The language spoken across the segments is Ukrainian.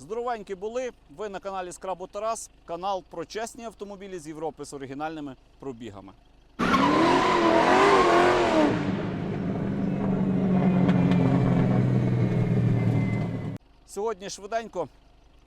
Здоровенькі були. Ви на каналі Скрабо Тарас, канал про чесні автомобілі з Європи з оригінальними пробігами. Сьогодні швиденько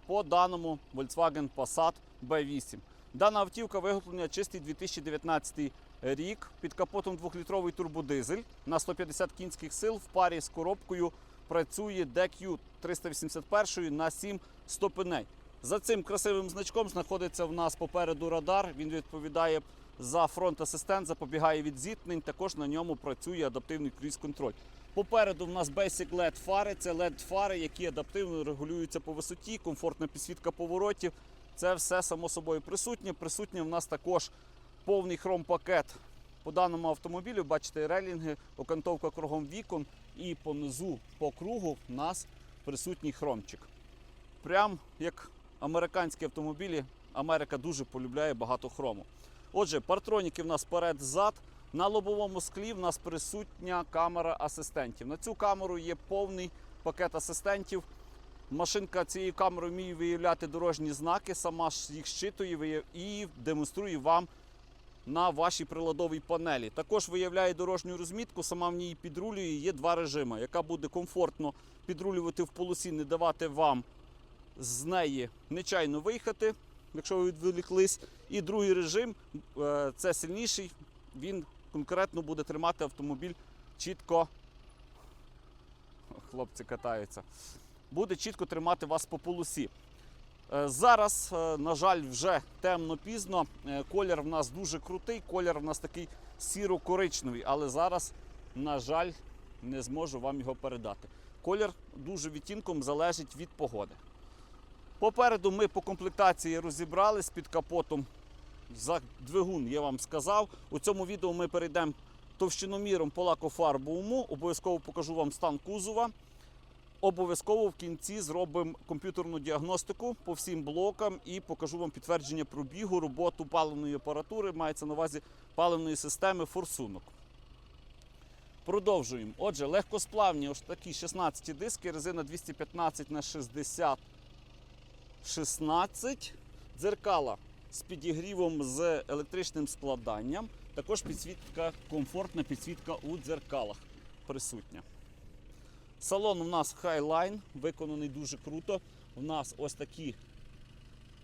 по даному Volkswagen Passat B8. Дана автівка виготовлена чистий 2019 рік під капотом 2-літровий турбодизель на 150 кінських сил в парі з коробкою працює DQ 381 на 7 ступеней. За цим красивим значком знаходиться в нас попереду радар. Він відповідає за фронт-асистент, запобігає від зіткнень. Також на ньому працює адаптивний круїз-контроль. Попереду в нас Basic LED фари. Це LED фари, які адаптивно регулюються по висоті, комфортна підсвітка поворотів. Це все само собою присутнє. Присутнє в нас також повний хром-пакет по даному автомобілю. Бачите, релінги, окантовка кругом вікон і понизу по кругу в нас присутній хромчик. Прям як американські автомобілі, Америка дуже полюбляє багато хрому. Отже, партроніки в нас перед-зад. На лобовому склі в нас присутня камера асистентів. На цю камеру є повний пакет асистентів. Машинка цією камерою вміє виявляти дорожні знаки, сама ж їх щитує і демонструє вам на вашій приладовій панелі. Також виявляє дорожню розмітку, сама в ній підрулює. Є два режими, яка буде комфортно підрулювати в полосі, не давати вам з неї нечайно виїхати, якщо ви відволіклись. І другий режим е, це сильніший. Він конкретно буде тримати автомобіль чітко. Хлопці катаються. Буде чітко тримати вас по полосі. Е, Зараз, е, на жаль, вже темно пізно. Е, Колір в нас дуже крутий, колір в нас такий сіро-коричневий, але зараз, на жаль, не зможу вам його передати. Колір дуже відтінком залежить від погоди. Попереду ми по комплектації розібрались під капотом. За двигун я вам сказав. У цьому відео ми перейдемо товщиноміром по лакофарбовому. Обов'язково покажу вам стан кузова. Обов'язково в кінці зробимо комп'ютерну діагностику по всім блокам і покажу вам підтвердження пробігу, роботу паливної апаратури, мається на увазі паливної системи форсунок. Продовжуємо. Отже, легкосплавні ось такі 16 диски, резина 215 на 60 16, дзеркала з підігрівом з електричним складанням. Також підсвітка, комфортна підсвітка у дзеркалах присутня. Салон у нас Highline, виконаний дуже круто. У нас ось такі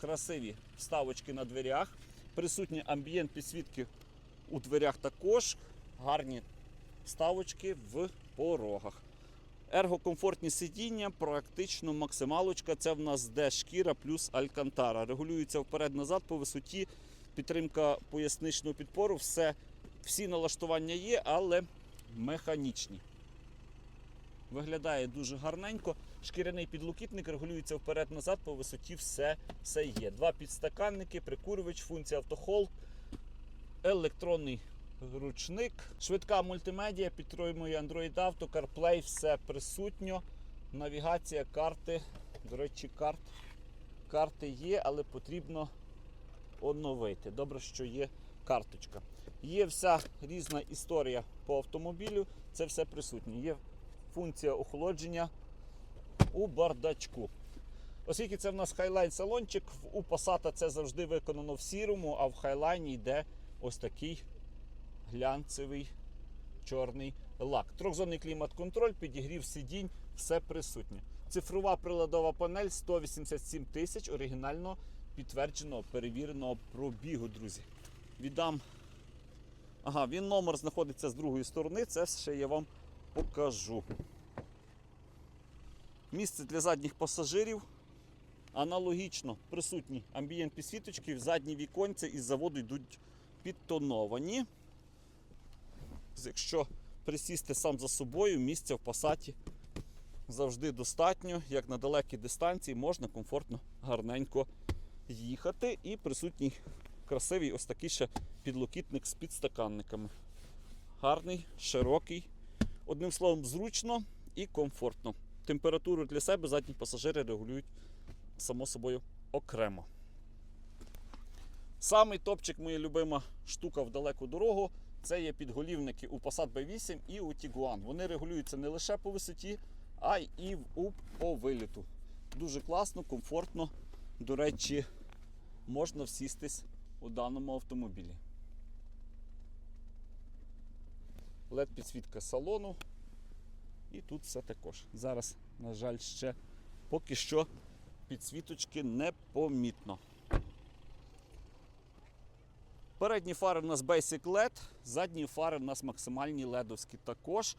красиві вставочки на дверях. Присутні амбієнт підсвітки у дверях також. Гарні вставочки в порогах. Ергокомфортні сидіння, практично максималочка. Це в нас де шкіра плюс алькантара. Регулюється вперед-назад по висоті, підтримка поясничного підпору. Все, всі налаштування є, але механічні. Виглядає дуже гарненько. Шкіряний підлокітник регулюється вперед-назад по висоті, все, все є. Два підстаканники, прикурювач, функція автохол, електронний ручник, швидка мультимедіа, підтримує Android Auto, CarPlay, все присутньо. Навігація, карти. До речі, карт, карти є, але потрібно оновити. Добре, що є карточка. Є вся різна історія по автомобілю, це все присутнє. Є функція охолодження у бардачку. Оскільки це в нас хайлайн салончик, у Passat це завжди виконано в сірому, а в хайлайні йде ось такий глянцевий чорний лак. Трьохзонний клімат-контроль, підігрів сидінь, все присутнє. Цифрова приладова панель 187 тисяч оригінально підтвердженого, перевіреного пробігу, друзі. Віддам. Ага, він номер знаходиться з другої сторони, це ще я вам покажу. Місце для задніх пасажирів. Аналогічно присутні підсвіточки, в задні віконця із заводу йдуть підтоновані. Якщо присісти сам за собою, місця в пасаті завжди достатньо, як на далекій дистанції можна комфортно, гарненько їхати. І присутній красивий ось такий ще підлокітник з підстаканниками. Гарний, широкий. Одним словом, зручно і комфортно. Температуру для себе задні пасажири регулюють само собою окремо. Самий топчик, моя любима штука в далеку дорогу, це є підголівники у Passat B8 і у Tiguan. Вони регулюються не лише по висоті, а й і в- по виліту. дуже класно, комфортно. До речі, можна всістись у даному автомобілі. Led підсвітка салону. І тут все також. Зараз, на жаль, ще поки що підсвіточки непомітно. Передні фари в нас Basic LED, задні фари в нас максимальні ледовські також.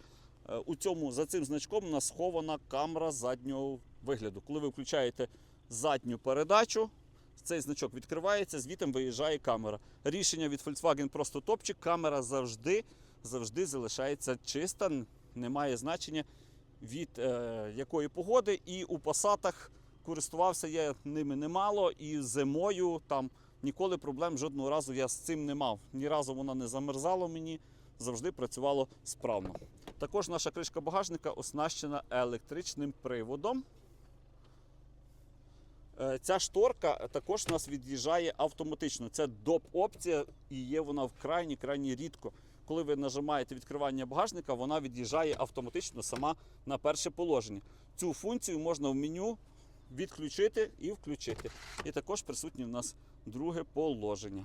Е, У цьому, за цим значком у нас схована камера заднього вигляду. Коли ви включаєте задню передачу, цей значок відкривається, звітом виїжджає камера. Рішення від Volkswagen просто топчик. Камера завжди, завжди залишається чиста, немає значення від е, якої погоди. І у пасатах користувався я ними немало, і зимою там ніколи проблем жодного разу я з цим не мав. Ні разу вона не замерзала мені, завжди працювало справно. Також наша кришка багажника оснащена електричним приводом. Е, Ця шторка також нас від'їжджає автоматично. Це доп-опція і є вона в крайні крайні рідко. Коли ви нажимаєте відкривання багажника, вона від'їжджає автоматично сама на перше положення. Цю функцію можна в меню відключити і включити. І також присутнє в нас друге положення.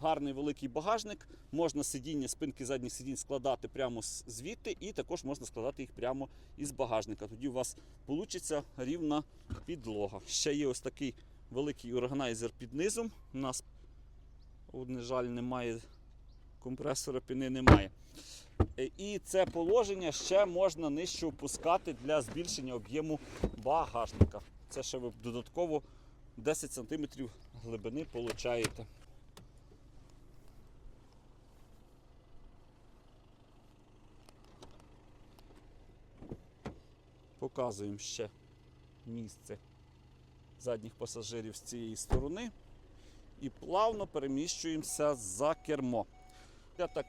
Гарний великий багажник, можна сидіння, спинки задніх сидінь складати прямо звідти, і також можна складати їх прямо із багажника. Тоді у вас вийде рівна підлога. Ще є ось такий великий органайзер під низом. У нас, на жаль, немає компресора, піни немає. Е, І це положення ще можна нижче опускати для збільшення об'єму багажника. Це ще ви додатково 10 см глибини получаєте. Показуємо ще місце задніх пасажирів з цієї сторони і плавно переміщуємося за кермо. Я так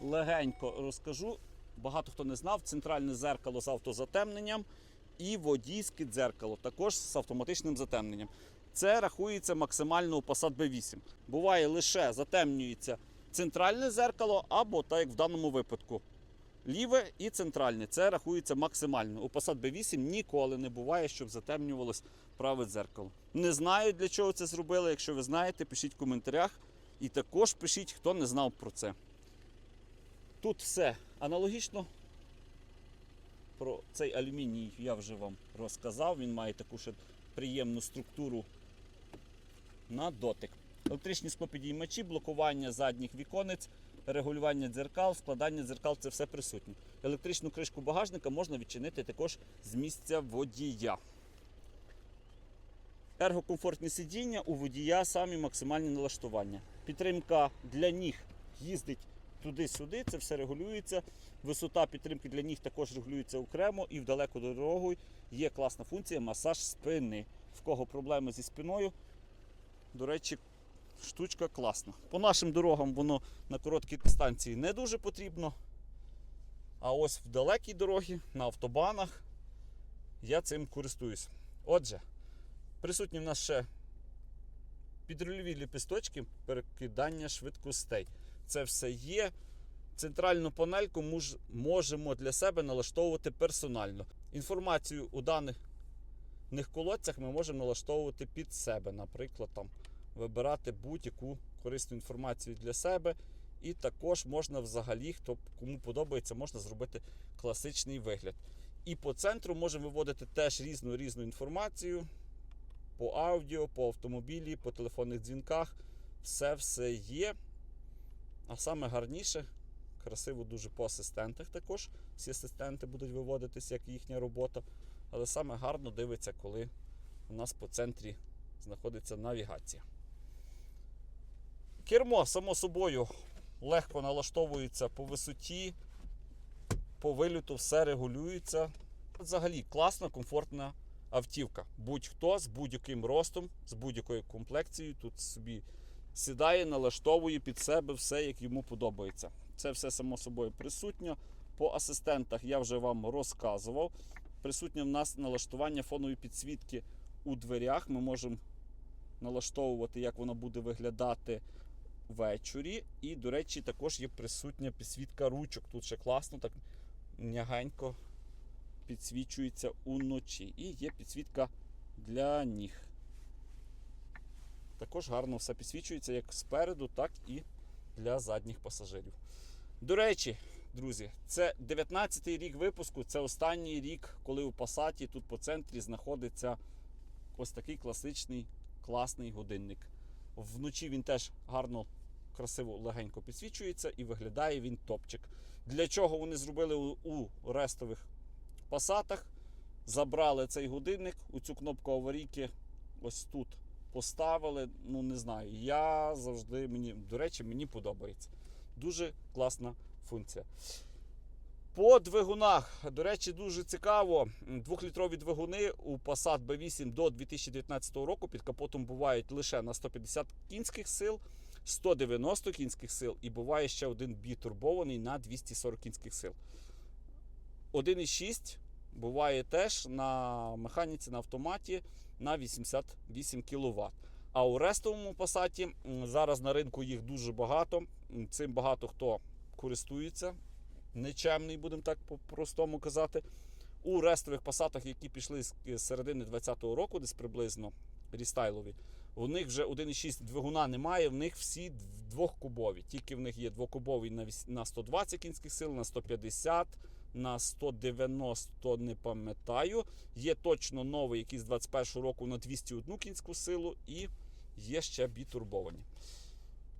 легенько розкажу. Багато хто не знав, центральне зеркало з автозатемненням і водійське дзеркало, також з автоматичним затемненням. Це рахується максимально у Passat B8. Буває лише затемнюється центральне зеркало, або так як в даному випадку. Ліве і центральне. Це рахується максимально. У Passat B8 ніколи не буває, щоб затемнювалось праве дзеркало. Не знаю, для чого це зробили. Якщо ви знаєте, пишіть в коментарях. І також пишіть, хто не знав про це. Тут все аналогічно. Про цей алюміній я вже вам розказав. Він має таку ще приємну структуру на дотик. Електричні склопідіймачі, блокування задніх віконець, регулювання дзеркал, складання дзеркал це все присутнє. Електричну кришку багажника можна відчинити також з місця водія. Ергокомфортні сидіння у водія самі максимальні налаштування. Підтримка для ніг їздить туди-сюди, це все регулюється. Висота підтримки для ніг також регулюється окремо і в далеку дорогу є класна функція масаж спини. В кого проблеми зі спиною, до речі, штучка класна. По нашим дорогам воно на короткій дистанції не дуже потрібно. А ось в далекій дорогі, на автобанах, я цим користуюсь. Отже, присутні в нас ще підрульові ліпісточки перекидання швидкостей. Це все є. Центральну панельку муж- можемо для себе налаштовувати персонально. Інформацію у даних колодцях ми можемо налаштовувати під себе. Наприклад, там, вибирати будь-яку корисну інформацію для себе. І також можна взагалі, хто кому подобається, можна зробити класичний вигляд. І по центру можемо виводити теж різну різну інформацію по аудіо, по автомобілі, по телефонних дзвінках. Все все є. А саме гарніше, красиво дуже по асистентах також. Всі асистенти будуть виводитися, як їхня робота. Але саме гарно дивиться, коли у нас по центрі знаходиться навігація. Кермо, само собою, легко налаштовується по висоті, по виліту все регулюється. Взагалі класна, комфортна автівка. Будь-хто з будь-яким ростом, з будь-якою комплекцією тут собі сідає, налаштовує під себе все, як йому подобається. Це все само собою присутньо. По асистентах я вже вам розказував. Присутнє в нас налаштування фонової підсвітки у дверях. Ми можемо налаштовувати, як воно буде виглядати ввечері. І, до речі, також є присутня підсвітка ручок. Тут ще класно, так м'ягенько підсвічується уночі. І є підсвітка для ніг. Також гарно все підсвічується як спереду, так і для задніх пасажирів. До речі, друзі, це 19-й рік випуску, це останній рік, коли у Пасаті тут по центрі знаходиться ось такий класичний класний годинник. Вночі він теж гарно, красиво, легенько підсвічується і виглядає він топчик. Для чого вони зробили у, рестових пасатах? Забрали цей годинник, у цю кнопку аварійки ось тут поставили. Ну, не знаю. Я завжди мені, до речі, мені подобається. Дуже класна функція. По двигунах, до речі, дуже цікаво. Двохлітрові двигуни у Passat B8 до 2019 року під капотом бувають лише на 150 кінських сил, 190 кінських сил і буває ще один бітурбований на 240 кінських сил. 1,6 буває теж на механіці на автоматі на 88 кВт. А у рестовому пасаті зараз на ринку їх дуже багато. Цим багато хто користується. Нечемний, будемо так по-простому казати. У рестових пасатах, які пішли з з середини 2020 року, десь приблизно рістайлові, у них вже 1,6 двигуна немає, в них всі двохкубові. Тільки в них є двокубовий на 120 кінських сил, на 150, на 190 не пам'ятаю. Є точно новий, який з 21 року на 201 кінську силу, і є ще бітурбовані.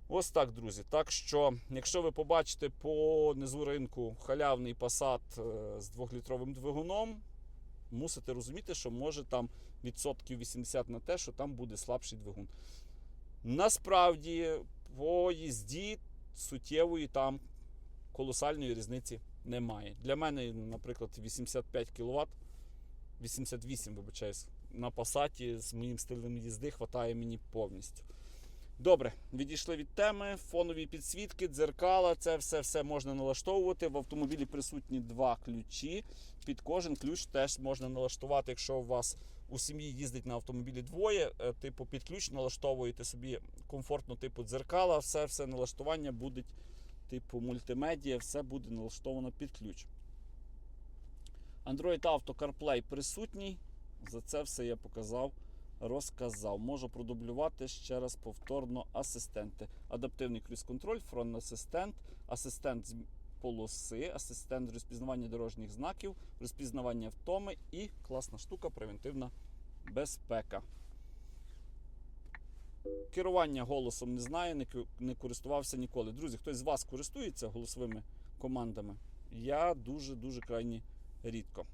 Ось так, друзі. Так що, якщо ви побачите по низу ринку халявний Passat е, з 2-літровим двигуном, мусите розуміти, що може там відсотків 80 на те, що там буде слабший двигун. Насправді, по їзді суттєвої там колосальної різниці немає. Для мене, наприклад, 85 кВт, 88, вибачаюсь, на Passat з моїм стилем їзди хватає мені повністю. Добре, відійшли від теми. Фонові підсвітки, дзеркала, це все все можна налаштовувати. В автомобілі присутні два ключі. Під кожен ключ теж можна налаштувати, якщо у вас у сім'ї їздить на автомобілі двоє, е, типу під ключ налаштовуєте собі комфортно, типу дзеркала, все все налаштування буде типу мультимедіа, все буде налаштовано під ключ. Android Auto CarPlay присутній. За це все я показав розказав. Можу продублювати ще раз повторно асистенти. Адаптивний круїз-контроль, фронт асистент, асистент з полоси, асистент розпізнавання дорожніх знаків, розпізнавання втоми і класна штука превентивна безпека. Керування голосом не знаю, не користувався ніколи. Друзі, хтось з вас користується голосовими командами? Я дуже-дуже крайні рідко.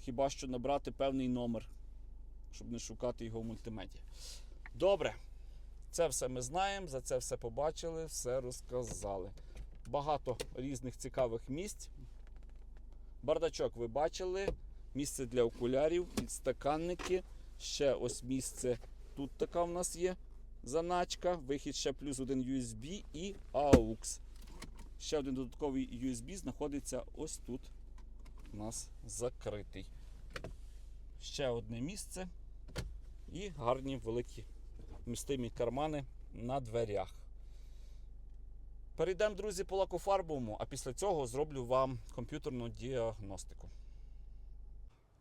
Хіба що набрати певний номер щоб не шукати його в мультимедіа. Добре, це все ми знаємо, за це все побачили, все розказали. Багато різних цікавих місць. Бардачок ви бачили, місце для окулярів, підстаканники. Ще ось місце. Тут така в нас є заначка, вихід ще плюс один USB і AUX. Ще один додатковий USB знаходиться ось тут. У нас закритий. Ще одне місце і гарні великі вмістимі кармани на дверях. Перейдемо, друзі, по лакофарбовому, а після цього зроблю вам комп'ютерну діагностику.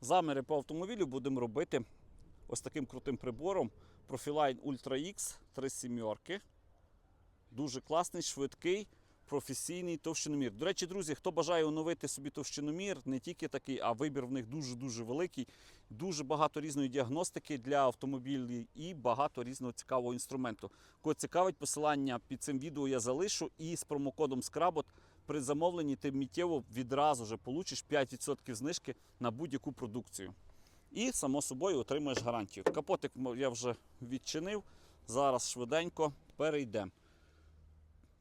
Заміри по автомобілю будемо робити ось таким крутим прибором Profiline Ultra X 3 сімерки. Дуже класний, швидкий, професійний товщиномір. До речі, друзі, хто бажає оновити собі товщиномір, не тільки такий, а вибір в них дуже-дуже великий. Дуже багато різної діагностики для автомобілів і багато різного цікавого інструменту. Кого цікавить, посилання під цим відео я залишу і з промокодом SCRABOT при замовленні ти миттєво відразу же получиш 5% знижки на будь-яку продукцію. І, само собою, отримаєш гарантію. Капотик я вже відчинив. Зараз швиденько перейдемо.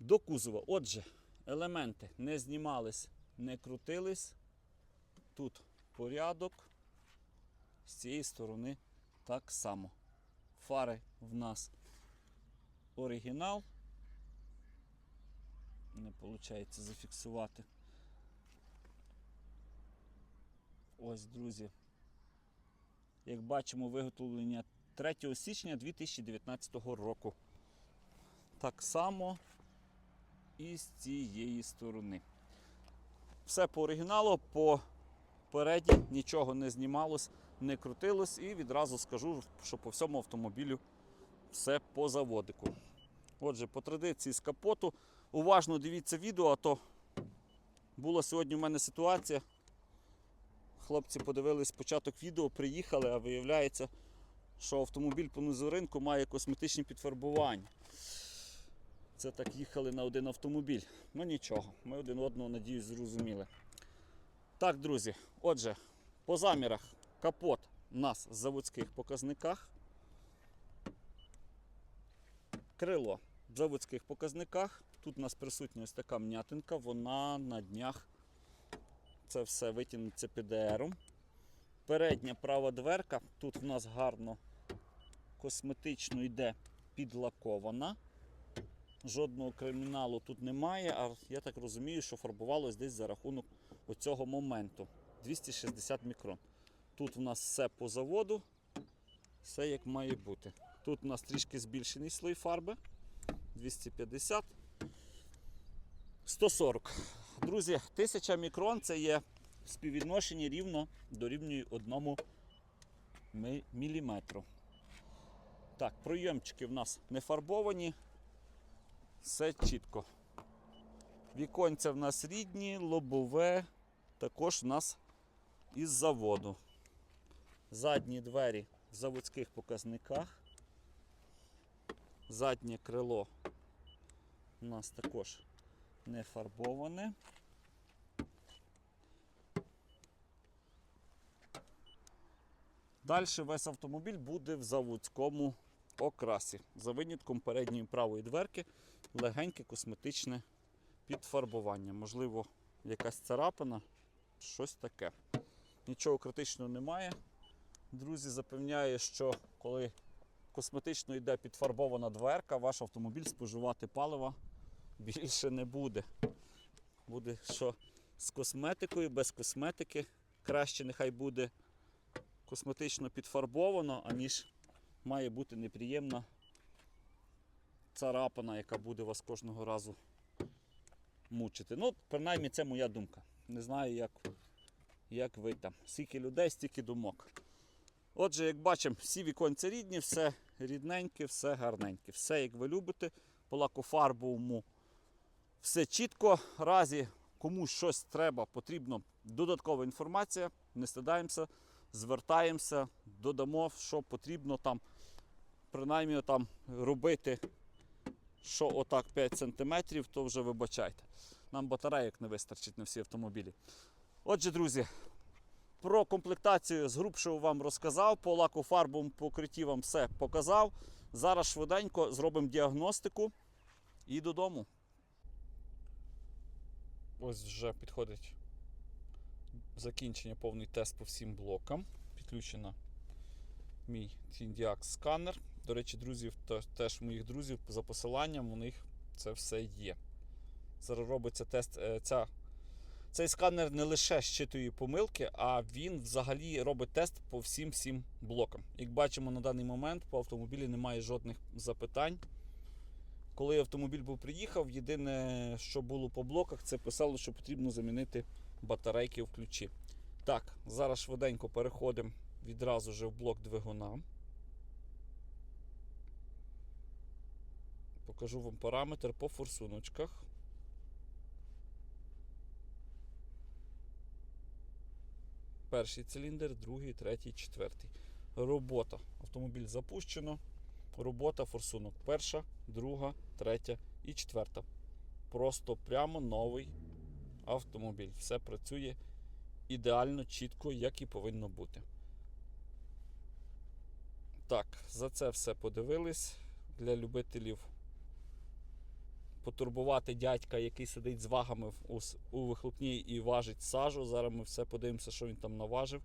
До кузова. Отже, елементи не знімались, не крутились. Тут порядок. З цієї сторони так само. Фари в нас оригінал. Не виходить зафіксувати. Ось, друзі. Як бачимо, виготовлення 3 січня 2019 року. Так само і з цієї сторони. Все по оригіналу, по Впереді нічого не знімалось, не крутилось, і відразу скажу, що по всьому автомобілю все по заводику. Отже, по традиції з капоту. Уважно дивіться відео, а то була сьогодні в мене ситуація. Хлопці подивились початок відео, приїхали, а виявляється, що автомобіль по низу ринку має косметичні підфарбування. Це так їхали на один автомобіль. Ну нічого, ми один одного, надіюсь, зрозуміли. Так, друзі, отже, по замірах капот у нас в заводських показниках. Крило в заводських показниках. Тут у нас присутня ось така м'ятинка, вона на днях це все витягнеться ПДРом. Передня права дверка, тут в нас гарно косметично йде підлакована. Жодного криміналу тут немає, а я так розумію, що фарбувалось десь за рахунок оцього моменту. 260 мікрон. Тут у нас все по заводу, все як має бути. Тут у нас трішки збільшений слой фарби. 250. 140. Друзі, 1000 мікрон це є співвідношення рівно дорівнює 1 міліметру. Так, пройомчики в нас не фарбовані. Все чітко. Віконця в нас рідні, лобове, також в нас із заводу. Задні двері в заводських показниках. Заднє крило у нас також не фарбоване. Далі весь автомобіль буде в заводському окрасі. За винятком передньої правої дверки легеньке косметичне підфарбування. Можливо, якась царапина, щось таке. Нічого критичного немає. Друзі, запевняю, що коли косметично йде підфарбована дверка, ваш автомобіль споживати палива більше не буде. Буде що з косметикою, без косметики. Краще нехай буде косметично підфарбовано, аніж має бути неприємна царапина, яка буде вас кожного разу мучити. Ну, принаймні, це моя думка. Не знаю, як, як ви там. Скільки людей, стільки думок. Отже, як бачимо, всі віконці рідні, все рідненьке, все гарненьке. Все, як ви любите, по лакофарбовому все чітко. Разі комусь щось треба, потрібно додаткова інформація. Не стидаємося, звертаємося, додамо, що потрібно там, принаймні там робити, що отак 5 см, то вже вибачайте. Нам батарейок не вистачить на всі автомобілі. Отже, друзі, про комплектацію з грубшого вам розказав, по лаку лакофарбовому покритті вам все показав. Зараз швиденько зробимо діагностику і додому. Ось вже підходить закінчення повний тест по всім блокам. Підключено мій TNDX сканер. До речі, друзів, теж моїх друзів за посиланням у них це все є. Зараз робиться тест. е, Ця, цей сканер не лише щитує помилки, а він взагалі робить тест по всім всім блокам. Як бачимо на даний момент, по автомобілі немає жодних запитань. Коли автомобіль був приїхав, єдине, що було по блоках, це писало, що потрібно замінити батарейки в ключі. Так, зараз швиденько переходимо відразу же в блок двигуна. Покажу вам параметр по форсуночках. Перший циліндр, другий, третій, четвертий. Робота. Автомобіль запущено. Робота форсунок. Перша, друга, третя і четверта. Просто прямо новий автомобіль. Все працює ідеально, чітко, як і повинно бути. Так, за це все подивились. Для любителів потурбувати дядька, який сидить з вагами у вихлопній і важить сажу. Зараз ми все подивимося, що він там наважив.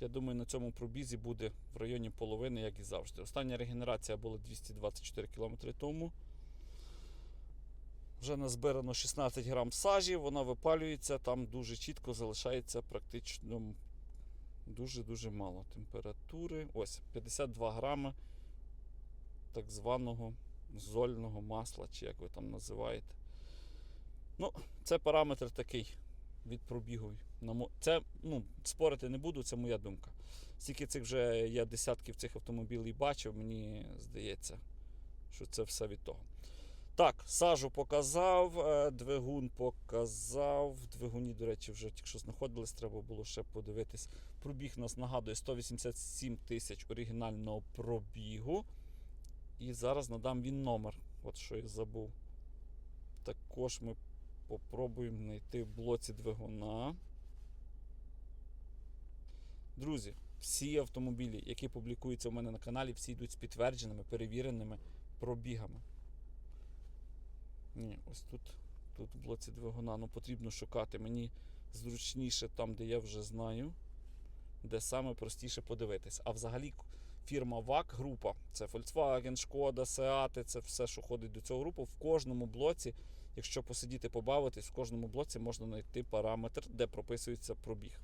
Я думаю, на цьому пробізі буде в районі половини, як і завжди. Остання регенерація була 224 км тому. Вже назбирано 16 грам сажі, вона випалюється, там дуже чітко залишається практично дуже-дуже мало температури. Ось 52 грами так званого зольного масла, чи як ви там називаєте. Ну, це параметр такий від пробігу. Це, ну, спорити не буду, це моя думка. Скільки цих вже я десятків цих автомобілів бачив, мені здається, що це все від того. Так, сажу показав, е, двигун показав. В двигуні, до речі, вже якщо знаходились, треба було ще подивитись. Пробіг нас нагадує 187 тисяч оригінального пробігу. І зараз надам він номер. От що я забув. Також ми попробуємо знайти в блоці двигуна. Друзі, всі автомобілі, які публікуються у мене на каналі, всі йдуть з підтвердженими, перевіреними пробігами. Ні, ось тут, тут в блоці двигуна. Ну потрібно шукати. Мені зручніше там, де я вже знаю, де саме простіше подивитись. А взагалі фірма ВАК група це Volkswagen, Шкода, Seat, це все, що ходить до цього групу. В кожному блоці, якщо посидіти, побавитись, в кожному блоці можна знайти параметр, де прописується пробіг.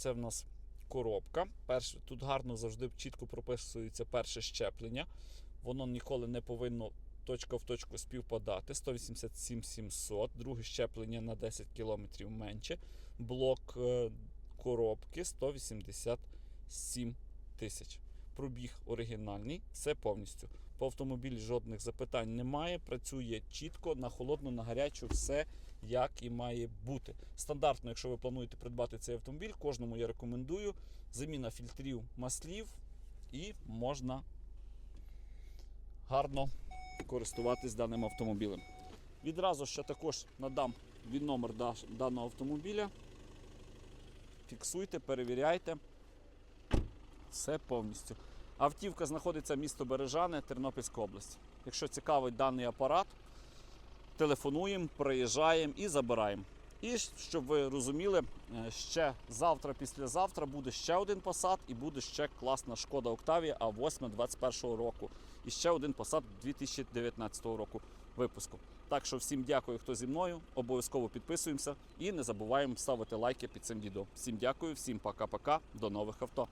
Це в нас коробка. Перше, тут гарно завжди чітко прописується перше щеплення. Воно ніколи не повинно точка в точку співпадати. 187 700, друге щеплення на 10 км менше. Блок е, коробки 187 тисяч. Пробіг оригінальний, все повністю. По автомобілі жодних запитань немає. Працює чітко, на холодну, на гарячу, все як і має бути. Стандартно, якщо ви плануєте придбати цей автомобіль, кожному я рекомендую заміна фільтрів маслів і можна гарно користуватись даним автомобілем. Відразу ще також надам він номер даного автомобіля. Фіксуйте, перевіряйте. Все повністю. Автівка знаходиться місто Бережане, Тернопільська область. Якщо цікавить даний апарат, телефонуємо, приїжджаємо і забираємо. І щоб ви розуміли, е, ще завтра, післязавтра буде ще один Passat і буде ще класна шкода Octavia А8 21 року. І ще один Passat 2019 року випуску. Так що всім дякую, хто зі мною. Обов'язково підписуємося і не забуваємо ставити лайки під цим відео. Всім дякую, всім пока-пока, до нових авто.